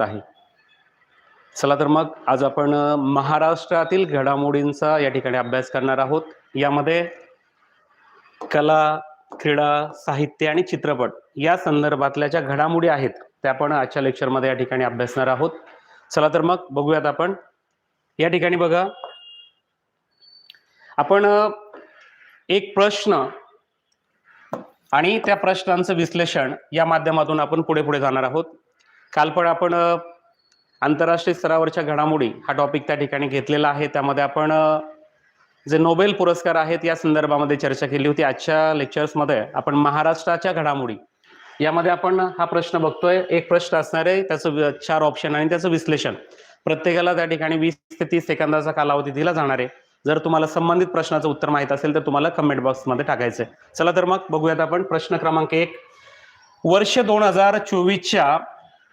आहे. चला तर मग आज आपण महाराष्ट्रातील घडामोडींचा या ठिकाणी अभ्यास करणार आहोत. यामध्ये कला क्रीडा साहित्य आणि चित्रपट या संदर्भातल्या ज्या घडामोडी आहेत त्या आपण आजच्या लेक्चरमध्ये या ठिकाणी अभ्यासणार आहोत. चला तर मग बघूयात आपण. या ठिकाणी बघा. आपण एक प्रश्न आणि त्या प्रश्नांचं विश्लेषण या माध्यमातून आपण पुढे पुढे जाणार आहोत. काल पण आपण आंतरराष्ट्रीय स्तरावरच्या घडामोडी हा टॉपिक त्या ठिकाणी घेतलेला आहे. त्यामध्ये आपण जे नोबेल पुरस्कार आहेत या संदर्भामध्ये चर्चा केली होती. आजच्या लेक्चर्समध्ये आपण महाराष्ट्राच्या घडामोडी यामध्ये आपण हा प्रश्न बघतोय. एक प्रश्न असणार आहे त्याचं चार ऑप्शन आणि त्याचं विश्लेषण. प्रत्येकाला त्या ठिकाणी वीस ते तीस सेकंदाचा कालावधी दिला जाणार आहे. जर तुम्हाला संबंधित प्रश्नाचं उत्तर माहीत असेल तर तुम्हाला कमेंट बॉक्समध्ये टाकायचं आहे चला तर मग बघूयात आपण प्रश्न क्रमांक एक. वर्ष दोन हजार चोवीसच्या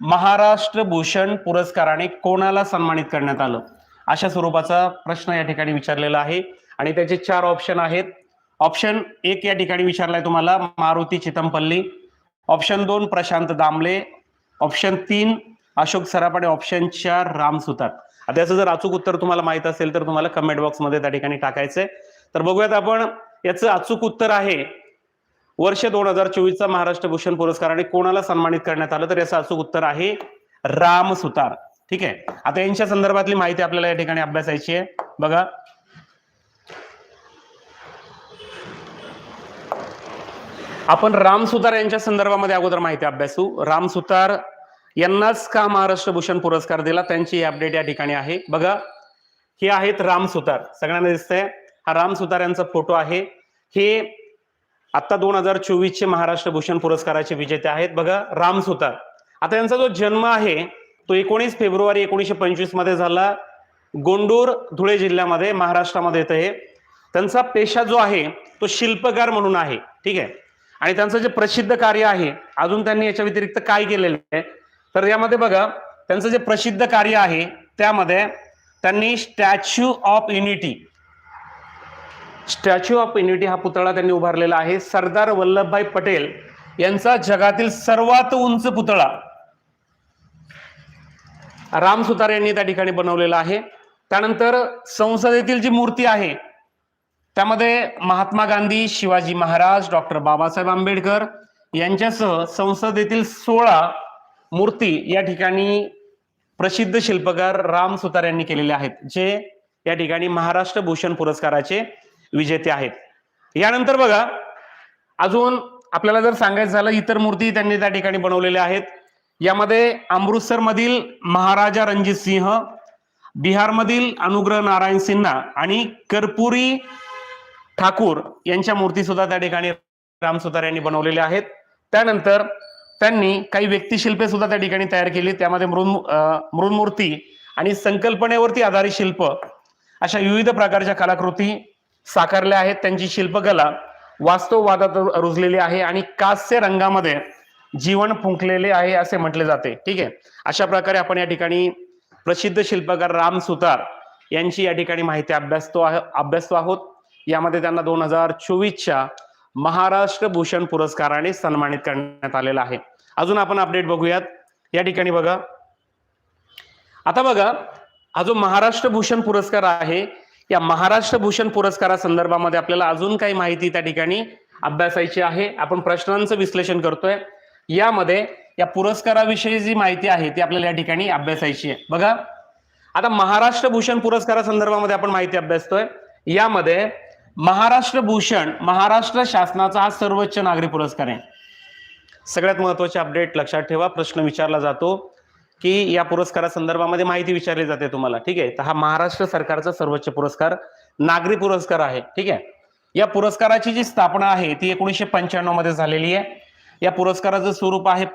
महाराष्ट्र भूषण पुरस्काराने कोणाला सन्मानित करण्यात आलं? अशा स्वरूपाचा प्रश्न या ठिकाणी विचारलेला आहे. आणि त्याचे चार ऑप्शन आहेत. ऑप्शन एक या ठिकाणी विचारलाय तुम्हाला मारुती चितमपल्ली. ऑप्शन दोन प्रशांत दामले. ऑप्शन तीन अशोक सराफ आणि ऑप्शन चार राम सुतार. आता याचं जर अचूक उत्तर तुम्हाला माहीत असेल तर तुम्हाला कमेंट बॉक्समध्ये त्या ठिकाणी टाकायचंय. तर बघूयात आपण याचं अचूक उत्तर आहे. वर्ष दोन हजार चोवीसचा महाराष्ट्र भूषण पुरस्काराने कोणाला सन्मानित करण्यात आलं? तर याचं अचूक उत्तर आहे राम सुतार. ठीक आहे? आता यांच्या संदर्भातली माहिती आपल्याला या ठिकाणी अभ्यासायची आहे. बघा. आपण राम सुतार यांच्या संदर्भामध्ये अगोदर माहिती अभ्यासू. राम सुतार यांनाच का महाराष्ट्र भूषण पुरस्कार दिला? त्यांची अपडेट या ठिकाणी आहे. बघा. हे आहेत राम सुतार. सगळ्यांना दिसतंय. हा राम सुतार यांचा फोटो आहे. हे आता दोन हजार चोवीसचे महाराष्ट्र भूषण पुरस्काराचे विजेते आहेत. बघा राम सुतार. आता यांचा जो जन्म आहे तो एकोणीस फेब्रुवारी एकोणीसशे पंचवीसमध्ये झाला. गोंडूर धुळे जिल्ह्यामध्ये महाराष्ट्रामध्ये येतं हे. त्यांचा पेशा जो आहे तो शिल्पकार म्हणून आहे. ठीक आहे? आणि त्यांचं जे प्रसिद्ध कार्य आहे अजून त्यांनी याच्या व्यतिरिक्त काय केलेलं आहे? तर यामध्ये बघा त्यांचं जे प्रसिद्ध कार्य आहे त्यामध्ये त्यांनी statue of unity statue of unity हा पुतळा त्यांनी उभारलेला आहे. सरदार वल्लभभाई पटेल यांचा जगातील सर्वात उंच पुतळा. राम सुतार यांनी त्या ठिकाणी बनवलेला आहे. त्यानंतर संसदेतील जी मूर्ती आहे त्यामध्ये महात्मा गांधी शिवाजी महाराज डॉक्टर बाबासाहेब आंबेडकर यांच्यासह संसदेतील सोळा मूर्ती या ठिकाणी प्रसिद्ध शिल्पकार राम सुतार यांनी केलेले आहेत जे या ठिकाणी महाराष्ट्र भूषण पुरस्काराचे विजेते आहेत. यानंतर बघा अजून आपल्याला जर सांगायचं झालं इतर मूर्ती त्यांनी त्या ठिकाणी बनवलेल्या आहेत. यामध्ये अमृतसर मधील महाराजा रणजित सिंह बिहारमधील अनुग्रह नारायण सिन्हा आणि कर्पुरी ठाकूर यांच्या मूर्ती सुद्धा त्या ठिकाणी राम सुतार यांनी बनवलेल्या आहेत. त्यानंतर त्यांनी काही व्यक्तिशिल्पे सुद्धा त्या ठिकाणी तयार केली. त्यामध्ये मृन अं, मृन्मूर्ती आणि संकल्पनेवरती आधारित शिल्प अशा विविध प्रकारच्या कलाकृती साकारल्या आहेत त्यांची शिल्पकला वास्तववादात रुजलेली आहे आणि कास्य रंगामध्ये जीवन फुंकलेले आहे असे म्हटले जाते. ठीक आहे? अशा प्रकारे आपण या ठिकाणी प्रसिद्ध शिल्पकार राम सुतार यांची या ठिकाणी माहिती अभ्यासतो आहे अभ्यासतो आहोत. यामध्ये त्यांना दोन हजार चोवीसच्या महाराष्ट्र भूषण पुरस्काराने सन्मानित करण्यात आलेला आहे. अजून आपण अपडेट बघूयात. या ठिकाणी बघा. आता बघा हा जो महाराष्ट्र भूषण पुरस्कार आहे या महाराष्ट्र भूषण पुरस्कारा संदर्भामध्ये आपल्याला अजून काही माहिती त्या ठिकाणी अभ्यासायची आहे. आपण प्रश्नांचं विश्लेषण करतोय. यामध्ये या पुरस्काराविषयी जी माहिती आहे ती आपल्याला या ठिकाणी अभ्यासायची आहे. बघा आता महाराष्ट्र भूषण पुरस्कारासंदर्भामध्ये आपण माहिती अभ्यासतोय. यामध्ये महाराष्ट्र भूषण महाराष्ट्र शासनाचा हा सर्वोच्च नागरी पुरस्कार आहे. सगळ्यात महत्त्वाचे अपडेट लक्षात ठेवा प्रश्न विचारला जातो. की या पुरस्कारा संदर्भामध्ये माहिती विचारली जाते तुम्हाला ठीक आहे? तर हा महाराष्ट्र सरकारचा सर्वोच्च पुरस्कार नागरी पुरस्कार आहे ठीक आहे? या पुरस्काराची जी स्थापना आहे ती एकोणीसशे पंच्याण्णवमध्ये झालेली आहे. या पुरस्काराचं स्वरूप आहे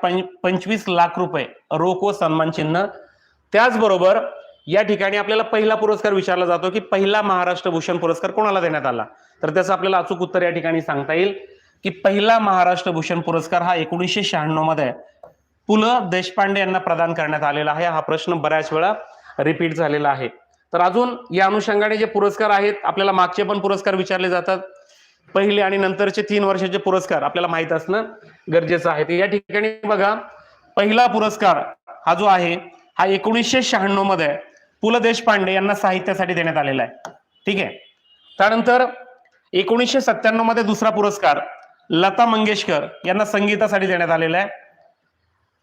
पंचवीस लाख रुपये रोख व सन्मान चिन्ह. त्याचबरोबर या ठिकाणी आपल्याला पहिला पुरस्कार विचारला जातो की पहिला महाराष्ट्र भूषण पुरस्कार कोणाला देण्यात आला? तर त्याचं आपल्याला अचूक उत्तर या ठिकाणी सांगता येईल की पहिला महाराष्ट्र भूषण पुरस्कार हा एकोणीसशे शहाण्णवमध्ये पु ल देशपांडे यांना प्रदान करण्यात आलेला आहे. हा प्रश्न बऱ्याच वेळा रिपीट झालेला आहे. तर अजून या अनुषंगाने जे पुरस्कार आहेत आपल्याला मागचे पण पुरस्कार विचारले जातात. पहिले आणि नंतरचे तीन वर्षाचे पुरस्कार आपल्याला माहीत असणं गरजेचं आहे. या ठिकाणी बघा पहिला पुरस्कार हा जो आहे हा एकोणीसशे शहाण्णवमध्ये पु ल देशपांडे यांना साहित्यासाठी देण्यात आलेला आहे. ठीक आहे? त्यानंतर एकोणीसशे सत्त्याण्णवमध्ये दुसरा पुरस्कार लता मंगेशकर यांना संगीतासाठी देण्यात आलेला आहे.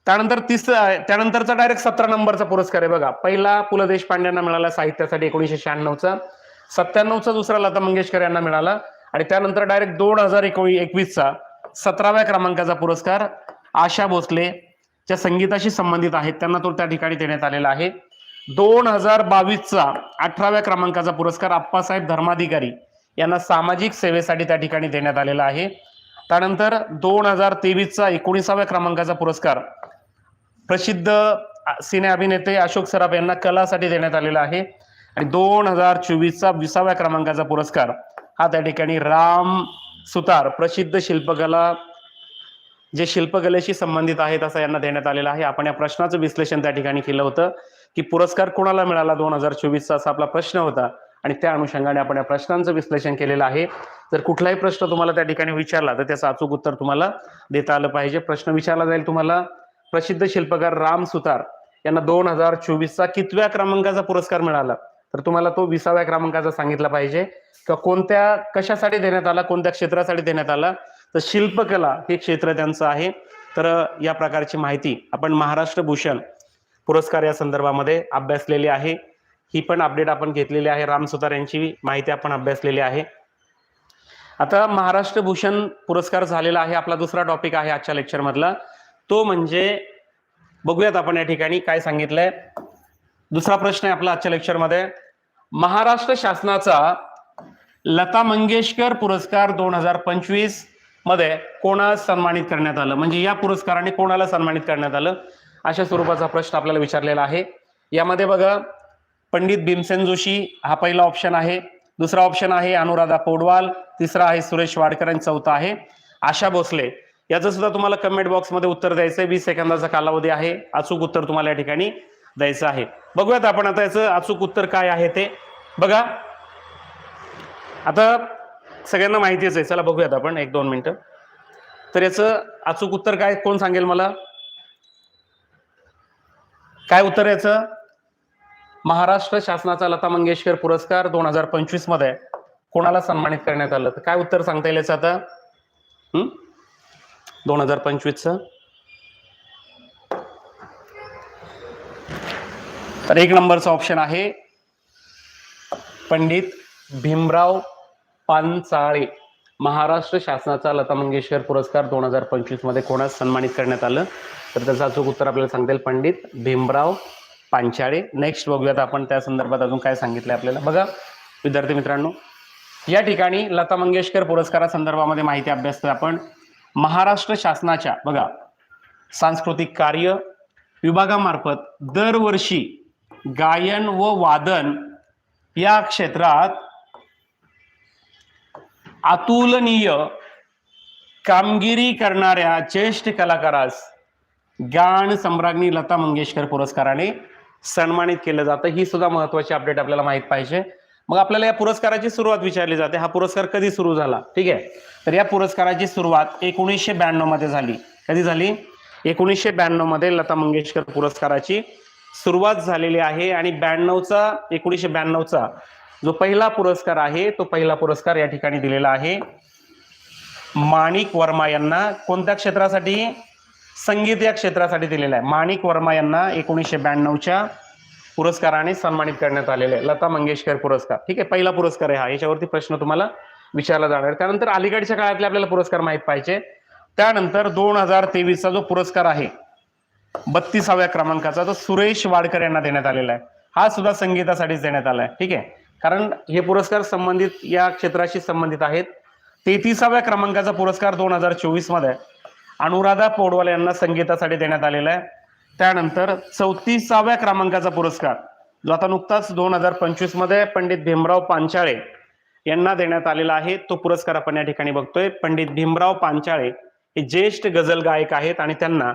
त्यानंतर तिस त्यानंतरचा डायरेक्ट सतरा नंबरचा पुरस्कार आहे बघा. पहिला पु ल देशपांड्यांना मिळाला साहित्यासाठी एकोणीसशे शहाण्णवचा. सत्त्याण्णवचा दुसरा लता मंगेशकर यांना मिळाला. आणि त्यानंतर डायरेक्ट दोन हजार एकोणी एकवीसचा सतराव्या क्रमांकाचा पुरस्कार आशा भोसले ज्या संगीताशी संबंधित आहेत. त्यांना तो त्या ठिकाणी देण्यात आलेला आहे. दोन हजार बावीसचा अठराव्या क्रमांकाचा पुरस्कार आप्पासाहेब धर्माधिकारी यांना सामाजिक सेवेसाठी त्या ठिकाणी देण्यात आलेला आहे. त्यानंतर दोन हजार तेवीसचा एकोणीसाव्या क्रमांकाचा पुरस्कार प्रसिद्ध सिने अभिनेते अशोक सराफ यांना कलासाठी देण्यात आलेला आहे. आणि दोन हजार चोवीसचा विसाव्या क्रमांकाचा पुरस्कार हा त्या ठिकाणी राम सुतार प्रसिद्ध शिल्पकला जे शिल्पकलेशी संबंधित आहेत असं यांना देण्यात आलेलं आहे. आपण या प्रश्नाचं विश्लेषण त्या ठिकाणी केलं होतं की पुरस्कार कोणाला मिळाला दोन हजार चोवीसचा असा आपला प्रश्न होता. आणि त्या अनुषंगाने आपण या प्रश्नांचं विश्लेषण केलेलं आहे. जर कुठलाही प्रश्न तुम्हाला त्या ठिकाणी विचारला तर त्याचं अचूक उत्तर तुम्हाला देता आलं पाहिजे. प्रश्न विचारला जाईल तुम्हाला. प्रसिद्ध शिल्पकार राम सुतार यांना दोन हजार चोवीसचा कितव्या क्रमांकाचा पुरस्कार मिळाला? तर तुम्हाला तो विसाव्या क्रमांकाचा सांगितला पाहिजे. किंवा कोणत्या कशासाठी देण्यात आला? कोणत्या क्षेत्रासाठी देण्यात आला? तर शिल्पकला हे क्षेत्र त्यांचं आहे. तर या प्रकारची माहिती आपण महाराष्ट्र भूषण पुरस्कार या संदर्भामध्ये अभ्यासलेली आहे. ही पण अपडेट आपण घेतलेली आहे. राम सुतार यांची माहिती आपण अभ्यासलेली आहे. आता महाराष्ट्र भूषण पुरस्कार झालेला आहे. आपला दुसरा टॉपिक आहे आजच्या लेक्चर मधला. तो म्हणजे बघूयात आपण या ठिकाणी काय सांगितलंय. दुसरा प्रश्न आहे आपला आजच्या लेक्चरमध्ये महाराष्ट्र शासनाचा लता मंगेशकर पुरस्कार दोन हजार पंचवीसमध्ये कोणाला सन्मानित करण्यात आलं? म्हणजे या पुरस्काराने कोणाला सन्मानित करण्यात आलं? अशा स्वरूपाचा प्रश्न आपल्याला विचारलेला आहे. यामध्ये बघा पंडित भीमसेन जोशी हा पहिला ऑप्शन आहे. दुसरा ऑप्शन आहे अनुराधा पौडवाल. तिसरा आहे सुरेश वाडकर आणि चौथा आहे. आशा भोसले. याचं सुद्धा तुम्हाला कमेंट बॉक्समध्ये उत्तर द्यायचं आहे. वीस सेकंदाचा कालावधी आहे. अचूक उत्तर तुम्हाला या ठिकाणी द्यायचं आहे. बघूयात आपण आता याचं अचूक उत्तर काय आहे ते. बघा. आता सगळ्यांना माहितीच आहे. चला बघूयात आपण एक दोन मिनिटं. तर याचं अचूक उत्तर काय कोण सांगेल मला? काय उत्तर याचं? महाराष्ट्र शासनाचा लता मंगेशकर पुरस्कार दोन हजार पंचवीसमध्ये कोणाला सन्मानित करण्यात आलं? तर काय उत्तर सांगता येईल याचं आता? हम्म दोन हजार पंचवीसचं. तर एक नंबरचा ऑप्शन आहे पंडित भीमराव पानचाळे. महाराष्ट्र शासनाचा लता मंगेशकर पुरस्कार दोन हजार पंचवीसमध्ये कोणास सन्मानित करण्यात आलं? तर त्याचं अचूक उत्तर आपल्याला सांगता येईल पंडित भीमराव पांचाळे नेक्स्ट बघूयात आपण त्या संदर्भात अजून काय सांगितलंय आपल्याला. बघा विद्यार्थी मित्रांनो या ठिकाणी लता मंगेशकर पुरस्कारासंदर्भामध्ये माहिती अभ्यासतोय आपण. महाराष्ट्र शासनाच्या बघा सांस्कृतिक कार्य विभागामार्फत दरवर्षी गायन व वादन या क्षेत्रात अतुलनीय कामगिरी करणाऱ्या ज्येष्ठ कलाकारास गाण सम्राज्ञी लता मंगेशकर पुरस्काराने सन्मानित केलं जातं. ही सुद्धा महत्वाची अपडेट आपल्याला माहीत पाहिजे. मग आपल्याला या पुरस्काराची सुरुवात विचारली जाते. हा पुरस्कार कधी सुरू झाला? ठीक आहे. तर या पुरस्काराची सुरुवात एकोणीसशे ब्याण्णवमध्ये झाली. कधी झाली? एकोणीसशे ब्याण्णवमध्ये लता मंगेशकर पुरस्काराची सुरुवात झालेली आहे आणि ब्याण्णवचा एकोणीसशे ब्याण्णवचा जो पहिला पुरस्कार आहे तो पहिला पुरस्कार या ठिकाणी दिलेला आहे. माणिक वर्मा यांना कोणत्या क्षेत्रासाठी? संगीत या क्षेत्रासाठी दिलेला आहे. माणिक वर्मा यांना एकोणीसशे ब्याण्णवच्या पुरस्काराने सन्मानित करण्यात आलेले आहे. लता मंगेशकर पुरस्कार. ठीक आहे? पहिला पुरस्कार आहे हा. याच्यावरती प्रश्न तुम्हाला विचारला जाणार त्यानंतर अलीकडच्या काळातले आपल्याला पुरस्कार माहीत पाहिजे. त्यानंतर दोन हजार तेवीसचा जो पुरस्कार आहे बत्तीसाव्या क्रमांकाचा तो सुरेश वाडकर यांना देण्यात आलेला आहे. हा सुद्धा संगीतासाठीच देण्यात आला आहे. ठीक आहे? कारण हे पुरस्कार संबंधित या क्षेत्राशी संबंधित आहेत. तेहतीसाव्या क्रमांकाचा पुरस्कार दोन हजार चोवीसमध्ये अनुराधा पौडवाल यांना संगीतासाठी देण्यात आलेला आहे. त्यानंतर चौतीसाव्या क्रमांकाचा पुरस्कार जो आता नुकताच दोन हजार पंचवीसमध्ये पंडित भीमराव पांचाळे यांना देण्यात आलेला आहे. तो पुरस्कार आपण या ठिकाणी बघतोय. पंडित भीमराव पांचाळे हे ज्येष्ठ गझल गायक आहेत आणि त्यांना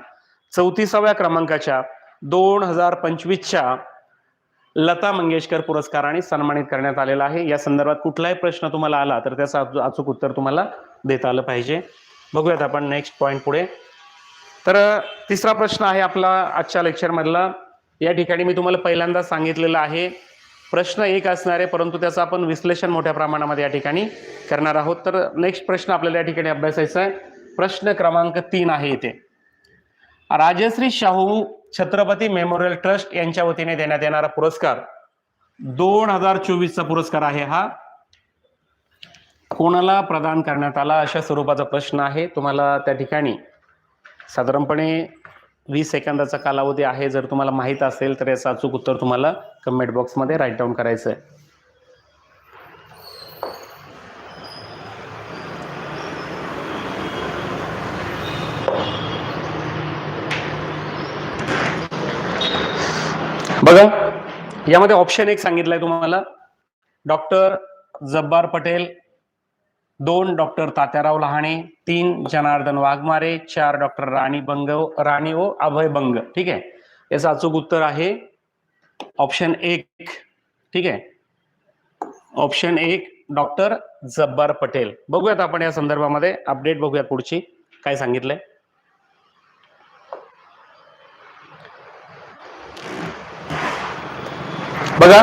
चौतीसाव्या क्रमांकाच्या दोन हजार पंचवीसच्या लता मंगेशकर पुरस्काराने सन्मानित करण्यात आलेला आहे. या संदर्भात कुठलाही प्रश्न तुम्हाला आला तर त्याचं अचूक उत्तर तुम्हाला देता आलं पाहिजे. बघूयात आपण नेक्स्ट पॉईंट पुढे. तर तिसरा प्रश्न आहे आपला आजच्या लेक्चरमधला या ठिकाणी मी तुम्हाला पहिल्यांदा सांगितलेलं आहे प्रश्न एक असणार आहे परंतु त्याचं आपण विश्लेषण मोठ्या प्रमाणामध्ये या ठिकाणी करणार आहोत. तर नेक्स्ट प्रश्न आपल्याला या ठिकाणी अभ्यासायचा आहे. प्रश्न क्रमांक तीन आहे इथे. राजश्री शाहू छत्रपती मेमोरियल ट्रस्ट यांच्या वतीने देण्यात येणारा पुरस्कार दोन हजार चोवीसचा पुरस्कार आहे हा. कोणाला प्रदान करण्यात आला अशा स्वरूपाचा प्रश्न आहे. तुम्हाला त्या ठिकाणी साधारणपणे वीस सेकंदाचा कालावधी आहे. जर तुम्हाला माहीत असेल तर याचं अचूक उत्तर तुम्हाला कमेंट बॉक्समध्ये राईट डाऊन करायचं आहे बघा यामध्ये ऑप्शन एक सांगितलंय तुम्हाला. डॉक्टर जब्बार पटेल दोन डॉक्टर तात्याराव लहाणे तीन जनार्दन वाघमारे चार डॉक्टर राणी बंग राणी ओ अभय बंग. ठीक आहे? याचं अचूक उत्तर आहे ऑप्शन एक. ठीक आहे? ऑप्शन एक डॉक्टर जब्बार पटेल. बघूयात आपण या संदर्भामध्ये. अपडेट बघूयात पुढची. काय सांगितलंय? बघा.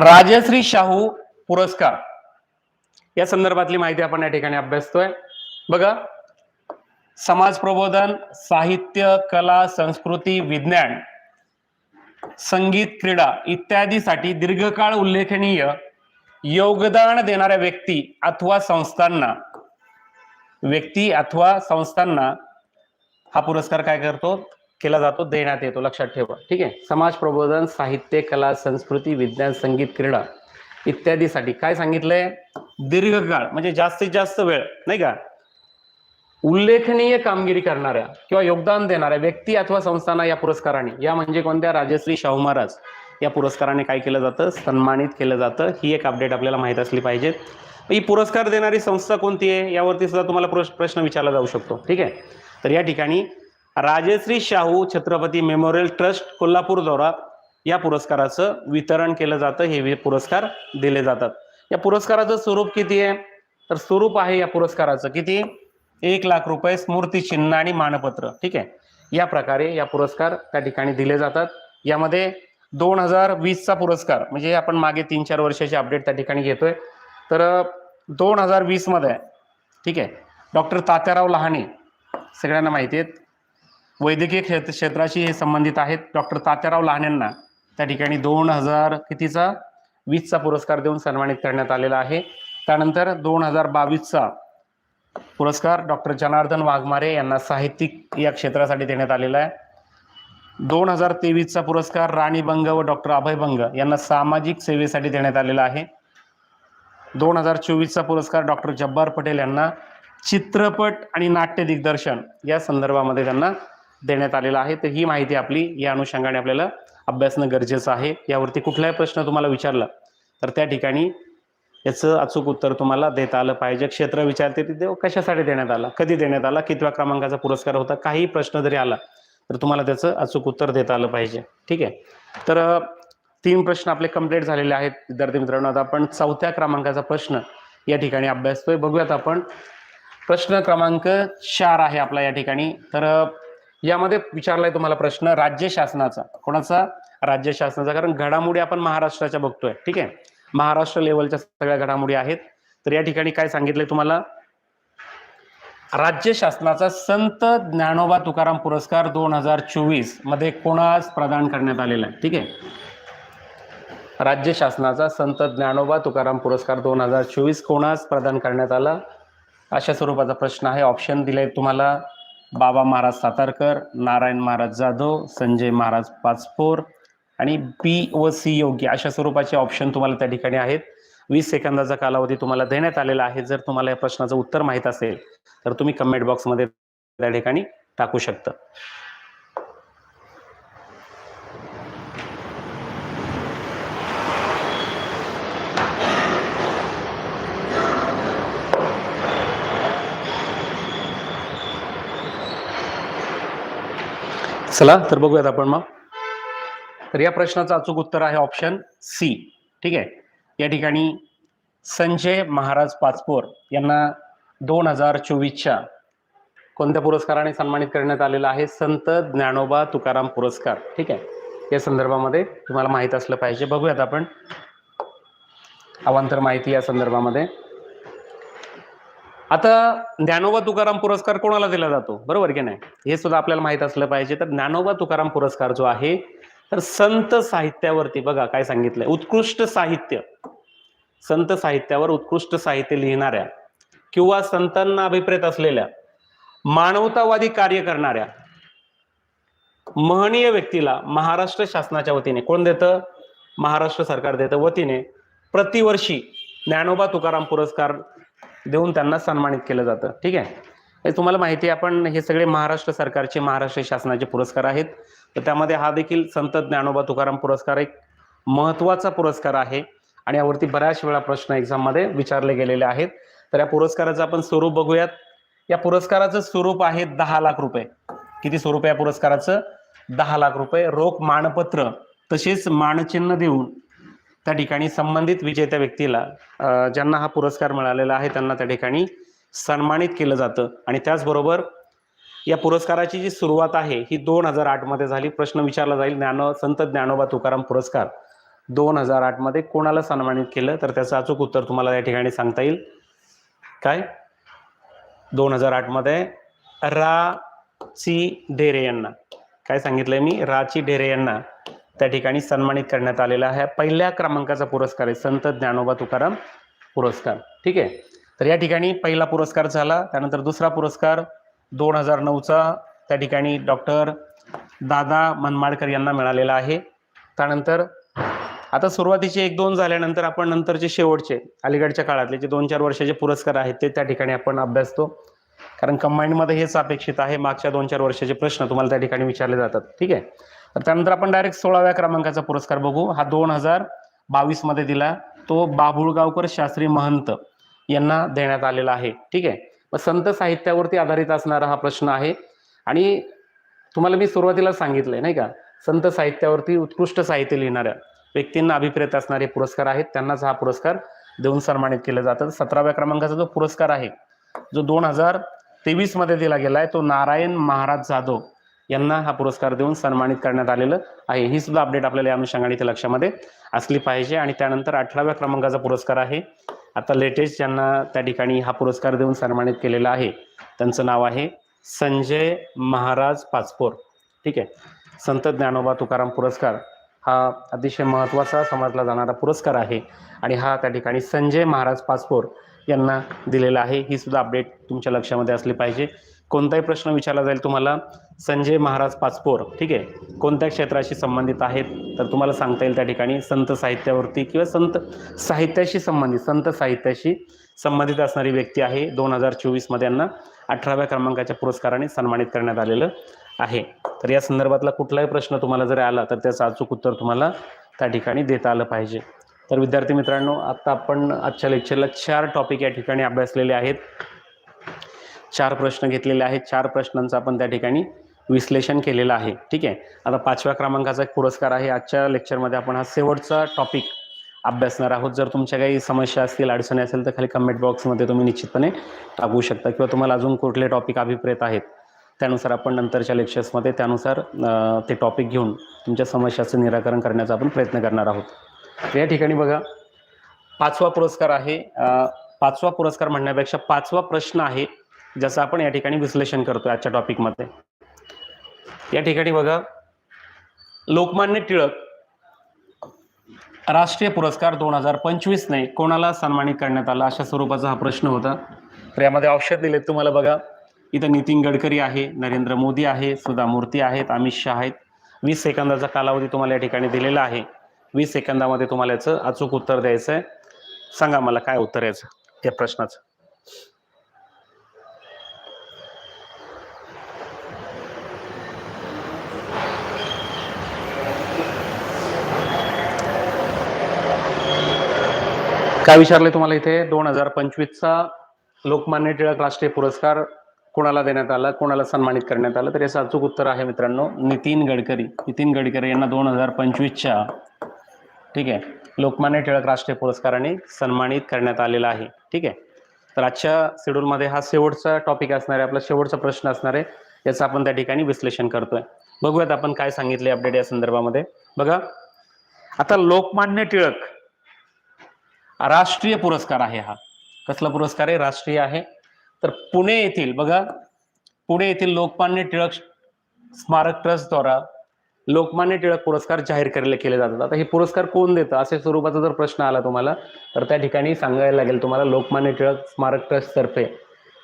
राजश्री शाहू पुरस्कार. या संदर्भातली माहिती आपण या ठिकाणी अभ्यासतोय. बघा समाज प्रबोधन साहित्य कला संस्कृती विज्ञान संगीत क्रीडा इत्यादीसाठी दीर्घकाळ उल्लेखनीय योगदान देणाऱ्या व्यक्ती अथवा संस्थांना व्यक्ती अथवा संस्थांना हा पुरस्कार काय करतो? केला जातो देण्यात येतो. लक्षात ठेवा. ठीक आहे? समाज प्रबोधन साहित्य कला संस्कृती विज्ञान संगीत क्रीडा इत्यादीसाठी. काय सांगितलंय? दीर्घकाळ म्हणजे जास्तीत जास्त वेळ नाही का? उल्लेखनीय कामगिरी करणाऱ्या किंवा योगदान देणाऱ्या व्यक्ती अथवा संस्थांना या पुरस्काराने या म्हणजे कोणत्या? राजश्री शाहू महाराज. या पुरस्काराने काय केलं जातं? सन्मानित केलं जातं. ही एक अपडेट आपल्याला माहीत असली पाहिजेत ही पुरस्कार देणारी संस्था कोणती आहे? यावरती सुद्धा तुम्हाला प्रश्न विचारला जाऊ शकतो. ठीक आहे? तर या ठिकाणी राजश्री शाहू छत्रपती मेमोरियल ट्रस्ट कोल्हापूर दौरा या पुरस्काराचं वितरण केलं जातं हे पुरस्कार दिले जातात. या पुरस्काराचं स्वरूप किती आहे? तर स्वरूप आहे या पुरस्काराचं किती? एक लाख रुपये स्मृती चिन्ह आणि मानपत्र. ठीक आहे? या प्रकारे या पुरस्कार त्या ठिकाणी दिले जातात. यामध्ये दोन हजार वीसचा पुरस्कार म्हणजे आपण मागे तीन चार वर्षाचे अपडेट त्या ठिकाणी घेतोय. तर दोन हजार वीसमध्ये ठीक आहे? डॉक्टर तात्याराव लहाने सगळ्यांना माहिती आहेत. वैद्यकीय क्षेत्र क्षेत्राशी हे संबंधित आहेत. डॉक्टर तात्याराव लहानेंना त्या ठिकाणी दोन हजार कितीचा? वीसचा पुरस्कार देऊन सन्मानित करण्यात आलेला आहे. त्यानंतर दोन हजार बावीसचा पुरस्कार डॉक्टर जनार्दन वाघमारे यांना साहित्यिक या क्षेत्रासाठी देण्यात आलेला आहे. दोन हजार तेवीसचा पुरस्कार राणी बंग व डॉक्टर अभय बंग यांना सामाजिक सेवेसाठी देण्यात आलेला आहे. दोन हजार चोवीसचा पुरस्कार डॉक्टर जब्बार पटेल यांना चित्रपट आणि नाट्य दिग्दर्शन या संदर्भामध्ये त्यांना देण्यात आलेला आहे. तर ही माहिती आपली या अनुषंगाने आपल्याला अभ्यासणं गरजेचं आहे. यावरती कुठलाही प्रश्न तुम्हाला विचारला तर त्या ठिकाणी याचं अचूक उत्तर तुम्हाला देता आलं पाहिजे. क्षेत्र विचारते तिथे कशासाठी देण्यात आला? कधी देण्यात आला? कितव्या क्रमांकाचा पुरस्कार होता? काही प्रश्न जरी आला तर तुम्हाला त्याचं अचूक उत्तर देता आलं पाहिजे. ठीक आहे? तर तीन प्रश्न आपले कंप्लीट झालेले आहेत. विद्यार्थी मित्रांनो आता आपण चौथ्या क्रमांकाचा प्रश्न या ठिकाणी अभ्यासतोय. बघूयात आपण. प्रश्न क्रमांक चार आहे आपला या ठिकाणी. तर यामध्ये विचारलाय तुम्हाला प्रश्न राज्य शासनाचा. कोणाचा? राज्य शासनाचा. कारण घडामोडी आपण महाराष्ट्राच्या बघतोय. ठीक आहे? महाराष्ट्र लेवलच्या सगळ्या घडामोडी आहेत. तर या ठिकाणी काय सांगितलंय तुम्हाला? राज्य शासनाचा संत ज्ञानोबा तुकाराम पुरस्कार दोन हजार चोवीसमध्ये कोणास प्रदान करण्यात आलेला आहे? ठीक आहे? राज्य शासनाचा संत ज्ञानोबा तुकाराम पुरस्कार दोन हजार चोवीस कोणास प्रदान करण्यात आला? अशा स्वरूपाचा प्रश्न आहे. ऑप्शन दिले तुम्हाला. बाबा महाराज सातारकर नारायण महाराज जाधव संजय महाराज पाचपोर आणि बी व सी योग्य अशा स्वरूपाचे ऑप्शन तुम्हाला त्या ठिकाणी आहेत. वीस सेकंदाचा कालावधी तुम्हाला देण्यात आलेला आहे. जर तुम्हाला या प्रश्नाचं उत्तर माहीत असेल तर तुम्ही कमेंट बॉक्समध्ये त्या ठिकाणी टाकू शकता. चला तर बघूयात आपण मग. तर या प्रश्नाचं अचूक उत्तर आहे ऑप्शन सी ठीक आहे? या ठिकाणी संजय महाराज पाचपोर यांना दोन हजार चोवीसच्या कोणत्या पुरस्काराने सन्मानित करण्यात आलेला आहे? संत ज्ञानोबा तुकाराम पुरस्कार. ठीक आहे? या संदर्भामध्ये तुम्हाला माहीत असलं पाहिजे. बघूयात आपण अवांतर माहिती या संदर्भामध्ये. आता ज्ञानोबा तुकाराम पुरस्कार कोणाला दिला जातो? बरोबर की नाही? हे सुद्धा आपल्याला माहीत असलं पाहिजे. तर ज्ञानोबा तुकाराम पुरस्कार जो आहे तर संत साहित्यावरती बघा काय सांगितलंय. उत्कृष्ट साहित्य. संत साहित्यावर उत्कृष्ट साहित्य लिहिणाऱ्या किंवा संतांना अभिप्रेत असलेल्या मानवतावादी कार्य करणाऱ्या महनीय व्यक्तीला महाराष्ट्र शासनाच्या वतीने कोण देतं? महाराष्ट्र सरकार देतं वतीने प्रतिवर्षी ज्ञानोबा तुकाराम पुरस्कार देऊन त्यांना सन्मानित केलं जातं. ठीक आहे? हे तुम्हाला माहिती आहे आपण हे सगळे महाराष्ट्र सरकारचे महाराष्ट्र शासनाचे पुरस्कार आहेत. तर त्यामध्ये हा देखील संत ज्ञानोबा तुकाराम पुरस्कार एक महत्त्वाचा पुरस्कार आहे. आणि यावरती बऱ्याच वेळा प्रश्न एक्झाममध्ये विचारले गेलेले आहेत. तर या पुरस्काराचं आपण स्वरूप बघूयात. या पुरस्काराचं स्वरूप आहे दहा लाख रुपये. किती स्वरूप आहे या पुरस्काराचं? दहा लाख रुपये. रोख मानपत्र तसेच मानचिन्ह देऊन त्या ठिकाणी संबंधित विजेत्या व्यक्तीला ज्यांना हा पुरस्कार मिळालेला आहे त्यांना त्या ठिकाणी सन्मानित केलं जातं. आणि त्याचबरोबर या पुरस्काराची जी सुरुवात आहे ही दोन हजार आठमध्ये झाली. प्रश्न विचारला जाईल ज्ञान संत ज्ञानोबा तुकाराम पुरस्कार दोन हजार आठमध्ये कोणाला सन्मानित केलं? तर त्याचं अचूक उत्तर तुम्हाला या ठिकाणी सांगता येईल. काय? दोन हजार आठमध्ये रा ची ढेरे यांना. काय सांगितलंय मी? राची ढेरे यांना. त्या ठिकाणी सन्मानित करण्यात आलेला आहे. पहिल्या क्रमांकाचा पुरस्कार आहे. संत ज्ञानोबा तुकाराम पुरस्कार. ठीक आहे? तर या ठिकाणी पहिला पुरस्कार झाला. त्यानंतर दुसरा पुरस्कार दोन हजार नऊचा त्या ठिकाणी डॉक्टर दादा मनमाडकर यांना मिळालेला आहे. त्यानंतर आता सुरुवातीचे एक दोन झाल्यानंतर आपण नंतरचे शेवटचे अलीकडच्या काळातले जे दोन चार वर्षाचे पुरस्कार आहेत ते त्या ठिकाणी आपण अभ्यासतो. कारण कंबाईंडमध्ये हेच अपेक्षित आहे. मागच्या दोन चार वर्षाचे प्रश्न तुम्हाला त्या ठिकाणी विचारले जातात. ठीक आहे? तर त्यानंतर आपण डायरेक्ट सोळाव्या क्रमांकाचा पुरस्कार बघू. हा दोन हजार बावीसमध्ये दिला. तो बाभुळगावकर शास्त्री महंत यांना देण्यात आलेला आहे. ठीक आहे? मग संत साहित्यावरती आधारित असणारा हा प्रश्न आहे. आणि तुम्हाला मी सुरुवातीला सांगितलंय नाही का? संत साहित्यावरती उत्कृष्ट साहित्य लिहिणाऱ्या व्यक्तींना अभिप्रेत असणारे पुरस्कार आहेत. त्यांनाच हा पुरस्कार देऊन सन्मानित केलं जातं. सतराव्या क्रमांकाचा जो पुरस्कार आहे जो दोन हजार तेवीसमध्ये दिला गेलाय तो नारायण महाराज जाधव यांना हा पुरस्कार देऊन सन्मानित करण्यात आलेलं आहे. ही सुद्धा अपडेट आपल्याला या अनुषंगाने इथे लक्षामध्ये असली पाहिजे आणि त्यानंतर अठराव्या क्रमांकाचा पुरस्कार आहे. आता लेटेस्ट ज्यांना त्या ठिकाणी हा पुरस्कार देऊन सन्मानित केलेला आहे त्यांचं नाव आहे संजय महाराज पाचपोर. ठीक आहे? संत ज्ञानोबा तुकाराम पुरस्कार हा अतिशय महत्त्वाचा समजला जाणारा पुरस्कार आहे आणि हा त्या ठिकाणी संजय महाराज पाचपोर यांना दिलेला आहे. ही सुद्धा अपडेट तुमच्या लक्षामध्ये असली पाहिजे. कोणताही प्रश्न विचारला जाईल तुम्हाला संजय महाराज पाचपोर ठीक आहे? कोणत्या क्षेत्राशी संबंधित आहेत? तर तुम्हाला सांगता येईल त्या ठिकाणी संत साहित्यावरती किंवा संत साहित्याशी संबंधित संत साहित्याशी संबंधित असणारी व्यक्ती आहे. दोन हजार चोवीसमध्ये यांना अठराव्या क्रमांकाच्या पुरस्काराने सन्मानित करण्यात आलेलं आहे. तर या संदर्भातला कुठलाही प्रश्न तुम्हाला जर आला तर त्याचं अचूक उत्तर तुम्हाला त्या ठिकाणी देता आलं पाहिजे. तर विद्यार्थी मित्रांनो आता आपण आजच्या लेक्चरला चार टॉपिक या ठिकाणी अभ्यासलेले आहेत. चार प्रश्न घेतलेले आहेत. चार प्रश्नांचं आपण त्या ठिकाणी विश्लेषण केलेलं आहे. ठीक आहे? आता पाचव्या क्रमांकाचा एक पुरस्कार आहे. आजच्या लेक्चरमध्ये आपण हा शेवटचा टॉपिक अभ्यासणार आहोत. जर तुमच्या काही समस्या असतील अडचणी असेल तर खाली कमेंट बॉक्समध्ये तुम्ही निश्चितपणे टाकू शकता किंवा तुम्हाला अजून कुठले टॉपिक अभिप्रेत आहेत त्यानुसार आपण नंतरच्या लेक्चर्समध्ये त्यानुसार ते टॉपिक घेऊन तुमच्या समस्याचं निराकरण करण्याचा आपण प्रयत्न करणार आहोत. या ठिकाणी बघा पाचवा पुरस्कार आहे. पाचवा पुरस्कार म्हणण्यापेक्षा पाचवा प्रश्न आहे. ज्याचं आपण या ठिकाणी विश्लेषण करतोय आजच्या टॉपिकमध्ये या ठिकाणी बघा लोकमान्य टिळक राष्ट्रीय पुरस्कार दोन हजार पंचवीसने कोणाला सन्मानित करण्यात आला अशा स्वरूपाचा हा प्रश्न होता. तर यामध्ये ऑप्शन दिलेत तुम्हाला बघा. इथं नितीन गडकरी आहे नरेंद्र मोदी आहे सुधा मूर्ती आहेत अमित शहा आहेत. वीस सेकंदाचा कालावधी तुम्हाला या ठिकाणी दिलेला आहे. वीस सेकंदामध्ये तुम्हाला याचं अचूक उत्तर द्यायचं आहे सांगा मला काय उत्तर याचं या प्रश्नाचं. काय विचारले तुम्हाला इथे? दोन हजार पंचवीसचा लोकमान्य टिळक राष्ट्रीय पुरस्कार कोणाला देण्यात आला कोणाला सन्मानित करण्यात आलं? तर याचं अचूक उत्तर आहे मित्रांनो नितीन गडकरी. नितीन गडकरी यांना दोन हजार पंचवीसच्या ठीक आहे लोकमान्य टिळक राष्ट्रीय पुरस्काराने सन्मानित करण्यात आलेला आहे ठीक आहे. तर आजच्या शेड्यूलमध्ये हा शेवटचा टॉपिक असणार आहे आपला शेवटचा प्रश्न असणार आहे याचं आपण त्या ठिकाणी विश्लेषण करतोय. बघूयात आपण काय सांगितले अपडेट या संदर्भामध्ये. बघा आता लोकमान्य टिळक राष्ट्रीय पुरस्कार आहे हा. कसला पुरस्कार आहे? राष्ट्रीय आहे. तर पुणे येथील बघा पुणे येथील लोकमान्य टिळक स्मारक ट्रस्ट द्वारा लोकमान्य टिळक पुरस्कार जाहीर केले केले जातात. आता हे पुरस्कार कोण देतं? असे स्वरूपाचा जर प्रश्न आला तुम्हाला तर त्या ठिकाणी सांगायला लागेल तुम्हाला लोकमान्य टिळक स्मारक ट्रस्ट तर्फे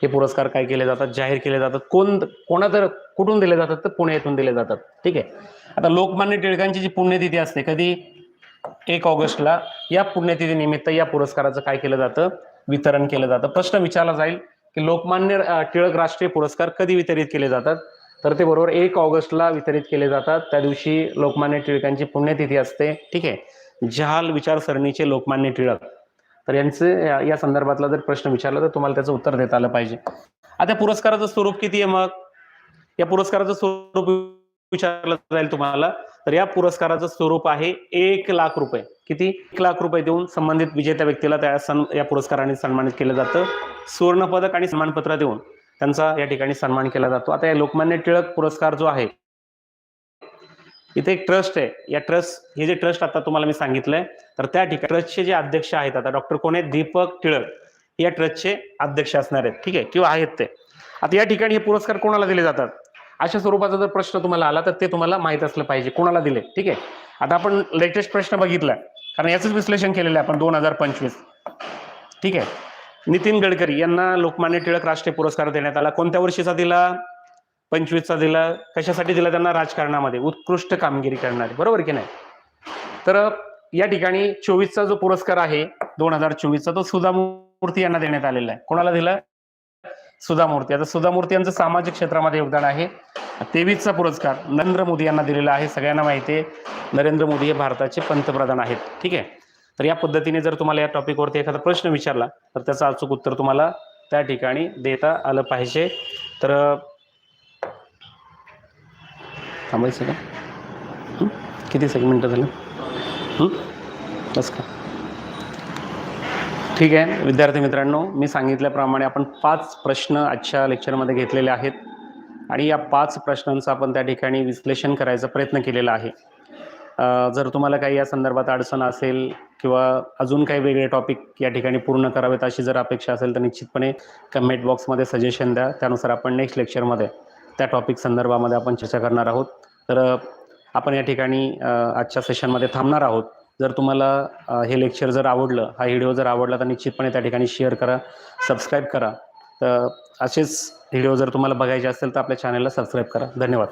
हे पुरस्कार काय केले जातात? जाहीर केले जातात. कोण कोणा तर कुठून दिले जातात? तर पुणे येथून दिले जातात. ठीक आहे? आता लोकमान्य टिळकांची जी पुण्यतिथी असते कधी? एक ऑगस्टला या पुण्यतिथी निमित्त या पुरस्काराचं काय केलं जातं? वितरण केलं जातं. प्रश्न विचारला जाईल की लोकमान्य टिळक राष्ट्रीय पुरस्कार कधी वितरित केले जातात? तर ते बरोबर एक ऑगस्टला वितरित केले जातात. त्या दिवशी लोकमान्य टिळकांची पुण्यतिथी असते. ठीक आहे? जहाल विचारसरणीचे लोकमान्य टिळक. तर यांचे या- या संदर्भातला जर प्रश्न विचारला तर तुम्हाला त्याचं उत्तर देता आलं पाहिजे. आता पुरस्काराचं स्वरूप किती आहे मग? या पुरस्काराचं स्वरूप विचारलं जाईल तुम्हाला. तर या पुरस्काराचं स्वरूप आहे एक लाख रुपये. किती? एक लाख रुपये देऊन संबंधित विजेत्या व्यक्तीला त्या सन् या पुरस्काराने सन्मानित केलं जातं. सुवर्णपदक आणि सन्मानपत्र देऊन त्यांचा या ठिकाणी सन्मान केला जातो. आता या लोकमान्य टिळक पुरस्कार जो आहे इथे एक ट्रस्ट आहे. या ट्रस्ट हे जे ट्रस्ट आता तुम्हाला मी सांगितलंय तर त्या ठिकाणी ट्रस्टचे जे अध्यक्ष आहेत आता डॉक्टर कोण आहेत? दीपक टिळक या ट्रस्टचे अध्यक्ष असणार आहेत. ठीक आहे? किंवा आहेत ते. आता या ठिकाणी हे पुरस्कार कोणाला दिले जातात? अशा स्वरूपाचा जर प्रश्न तुम्हाला आला तर ते तुम्हाला माहीत असलं पाहिजे. कोणाला दिले? ठीक आहे? आता आपण लेटेस्ट प्रश्न बघितला. कारण याचंच विश्लेषण केलेलं आहे आपण दोन हजार पंचवीस. ठीक आहे? नितीन गडकरी यांना लोकमान्य टिळक राष्ट्रीय पुरस्कार देण्यात आला. कोणत्या वर्षीचा दिला? पंचवीसचा दिला. कशासाठी दिला? त्यांना राजकारणामध्ये. उत्कृष्ट कामगिरी करणारे. बरोबर की नाही? तर या ठिकाणी चोवीसचा जो पुरस्कार आहे दोन हजार चोवीसचा तो सुधा मूर्ती यांना देण्यात आलेला आहे. कोणाला दिला? सुधा मूर्ती आता सुधा मूर्ती यांचं सामाजिक क्षेत्रामध्ये योगदान आहे. तेवीसचा पुरस्कार नरेंद्र मोदी यांना दिलेला आहे. सगळ्यांना माहिती आहे नरेंद्र मोदी हे भारताचे पंतप्रधान आहेत. ठीक आहे? तर या पद्धतीने जर तुम्हाला या टॉपिकवरती एखादा प्रश्न विचारला तर त्याचं अचूक उत्तर तुम्हाला त्या ठिकाणी देता आलं पाहिजे. तर थांबायचं का? किती सेकंड मिनटं झालं? बस का? ठीक आहे. विद्यार्थी मित्रांनो मी सांगितल्याप्रमाणे आपण पाच प्रश्न आजच्या लेक्चरमध्ये घेतलेले आहेत. आणि या पाच प्रश्नांचं आपण त्या ठिकाणी विश्लेषण करायचा प्रयत्न केलेला आहे. जर तुम्हाला काही या संदर्भात अडचण असेल किंवा अजून काही वेगळे टॉपिक या ठिकाणी पूर्ण करावेत अशी जर अपेक्षा असेल तर निश्चितपणे कमेंट बॉक्समध्ये सजेशन द्या. त्यानुसार आपण नेक्स्ट लेक्चरमध्ये त्या टॉपिक संदर्भामध्ये आपण चर्चा करणार आहोत. तर आपण या ठिकाणी आजच्या सेशनमध्ये थांबणार आहोत. जर तुम्हाला हे लेक्चर जर आवडलं हा व्हिडिओ जर आवडला तर निश्चितपणे त्या ठिकाणी शेअर करा सबस्क्राईब करा. तर असेच व्हिडिओ जर तुम्हाला बघायचे असेल तर आपल्या चॅनलला सबस्क्राईब करा. धन्यवाद.